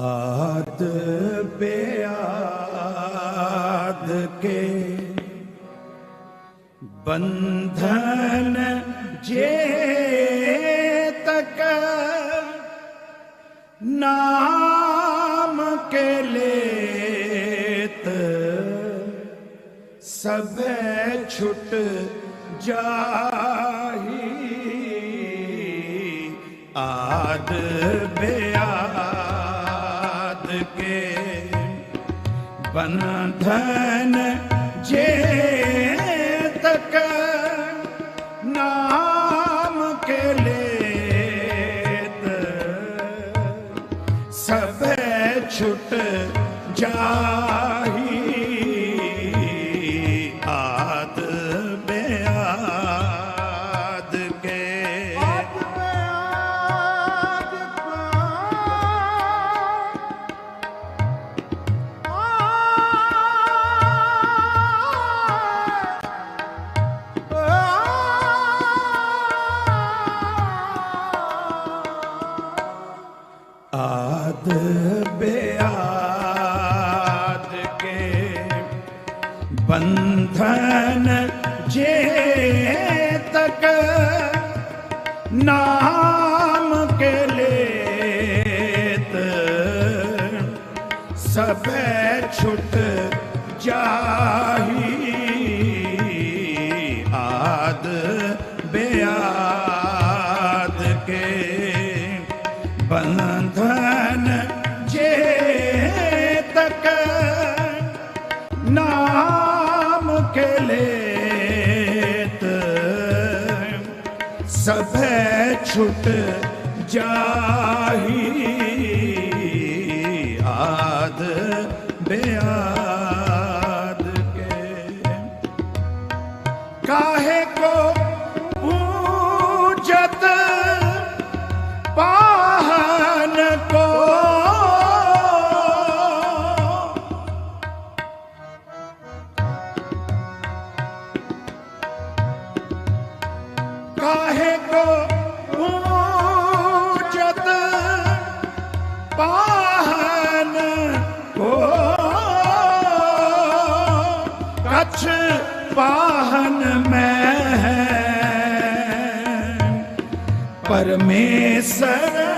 ਆਦ ਬਿਆਦ ਕੇ ਬੰਧਨ ਜੇ ਤਕ ਨਾਮ ਕੇ ਲੇਤ ਸਭੇ ਛੁਟ ਜਾਹੀ ਆਦ ਬਿਆਦ ਬੰਧਨ ਜੇ ਤਕ ਨਾਮ ਕੇ ਲੇਤ ਸਭੇ ਛੁਟ ਜਾਹੀ ਸਭੇ ਛੁਟ ਜਾਹੀ। ਆਦ ਬਿਆਦ ਕੇ ਬੰਧਨ ਜੇ ਤਕ ਨਾਮ ਕੇ ਲੇਤ। ਸਭੇ ਛੁਟ ਜਾਹੀ। ਪਰਮੇਸ਼ਰ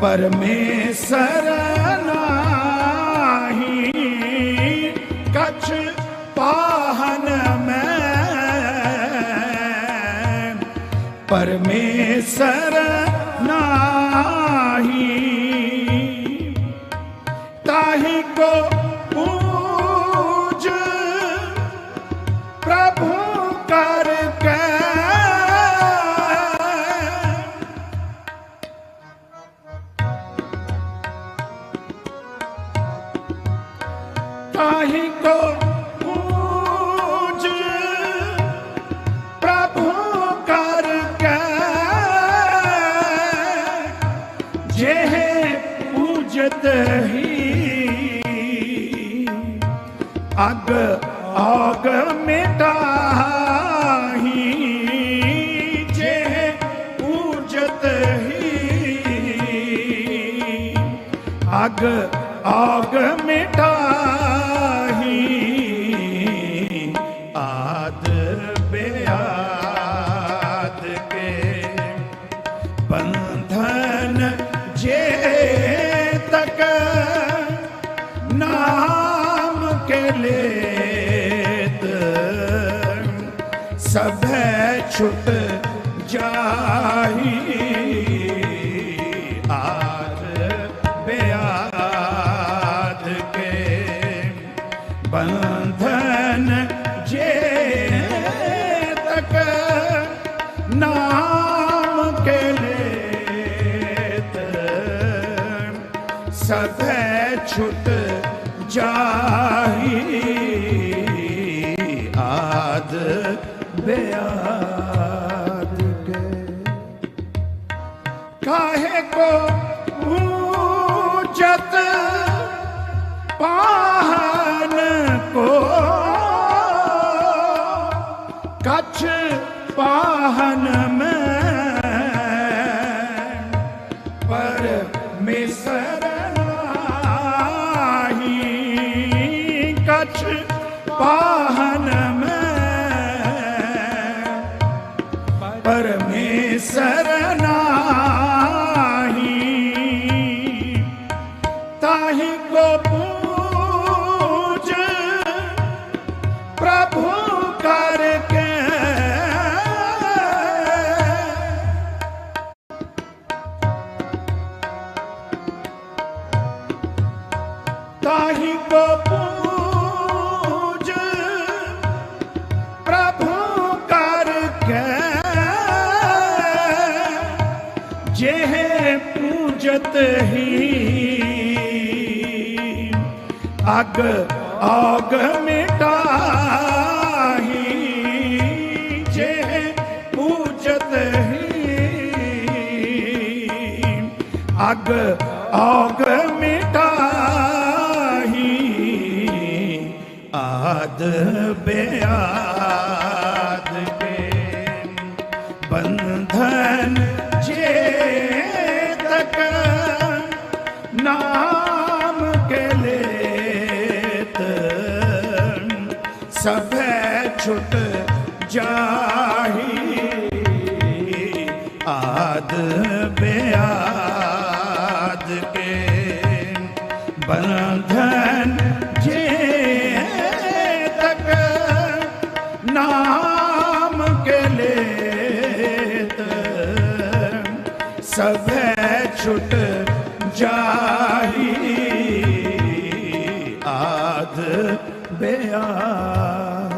ਪਰਮੇਸ਼ਰ ਨਾਹੀ ਕਛ ਪਾਹਨ ਮੈਂ ਪਰਮੇਸ਼ਰ ਨਾਹੀ ਅਗ ਆਗ ਮਿਟਾਹੀ ਜੇ ਪੂਜਤ ਹੀ। ਅਗ ਆਗ ਮਿਟਾਹੀ। ਸਭੈ ਛੁਟ ਜਾਹੀ। ਆਰ ਬਿਆਦ ਕੇ ਬੰਧਨ ਜੇ ਤਕ ਨਾਮ ਕੇ ਲੇਤ। ਸਭੈ ਛੁਟ ਜਾਹੀ। ਕਾਹੇ ਕੋ ਊਚਤ ਪਾਹਨ ਪਾਹਨ ਮੈਂ ਤਾਹੀ ਪ੍ਰਭੂ ਕਰ ਤਾਹੀ ਕੋ ਪੂਜ ਕੇ ਜਹ ਪੂਜਤ ਹੀ ਅਗ ਆਗ ਮਿਟਾਹੀ। ਜੇ ਪੂਜਤ ਹੀ ਅਗ ਆਗ ਮਿਟਾਹੀ। ਆਦ ਬਿਆ ਆਦ ਬਿਆਦ ਕੇ ਬੰਧਨ ਜੇ ਤੱਕ ਨਾਮ ਕੇ ਲੇਤ ਸਭੇ ਛੁੱਟ ਜਾਹੀ ਆਦ ਬਿਆਦ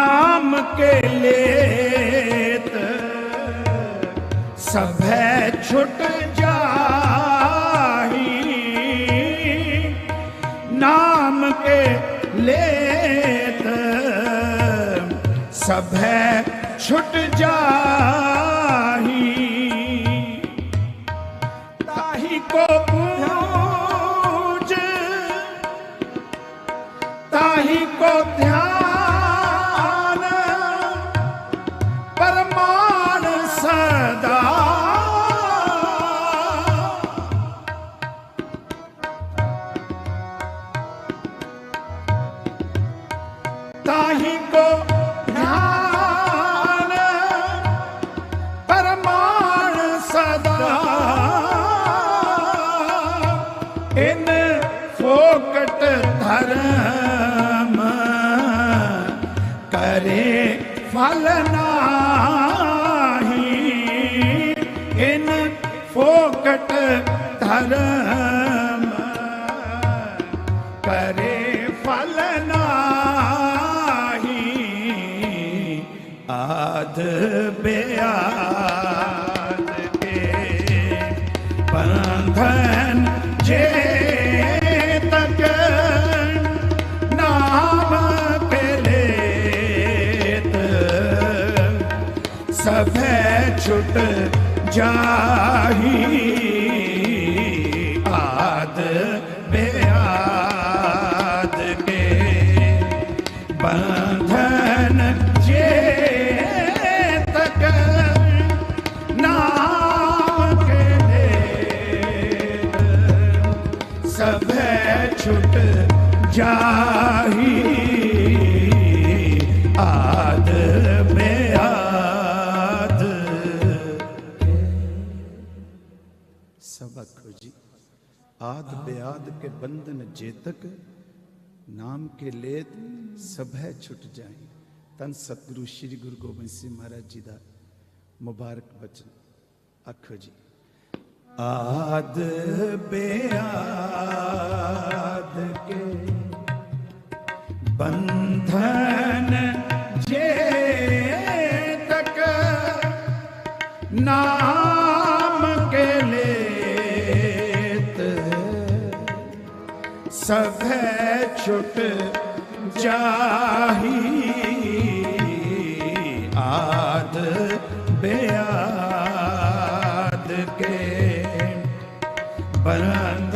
नाम के लेत सब छुट जाही नाम के लेत सब छुट जाही ਫੋਕਟ ਧਰਮ ਕਰੇ ਫਲ ਨਾਹੀ। ਇਨ ਫੋਕਟ ਧਰਮ ਕਰੇ ਫਲ ਨਾਹੀ। ਆਧ ਬਿਆਦ ਕੇ ਪੰਥ जाही सब खोजी। आद बेआद के बंधन जेतक, नाम के लेत सब है छुट जाए तन सतगुरु श्री गुरु गोबिंद सिंह महाराज जी का मुबारक बचन। आखो जी आद बेआद के बंधन ਸਭੈ ਛੁਟ ਜਾਹੀ ਆਦ ਬਿਆਦ ਕੇ ਬੰਧਨ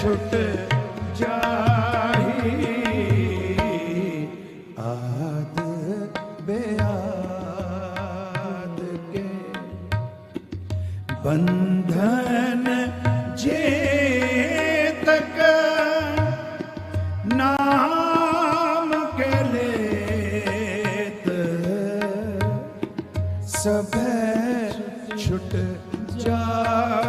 ਛੁੱਟ ਜਾਹੀ। ਆਦ ਬਿਆਦ ਕੇ ਬੰਧਨ ਜੇ ਸਭੈ ਛੁੱਟ ਜਾ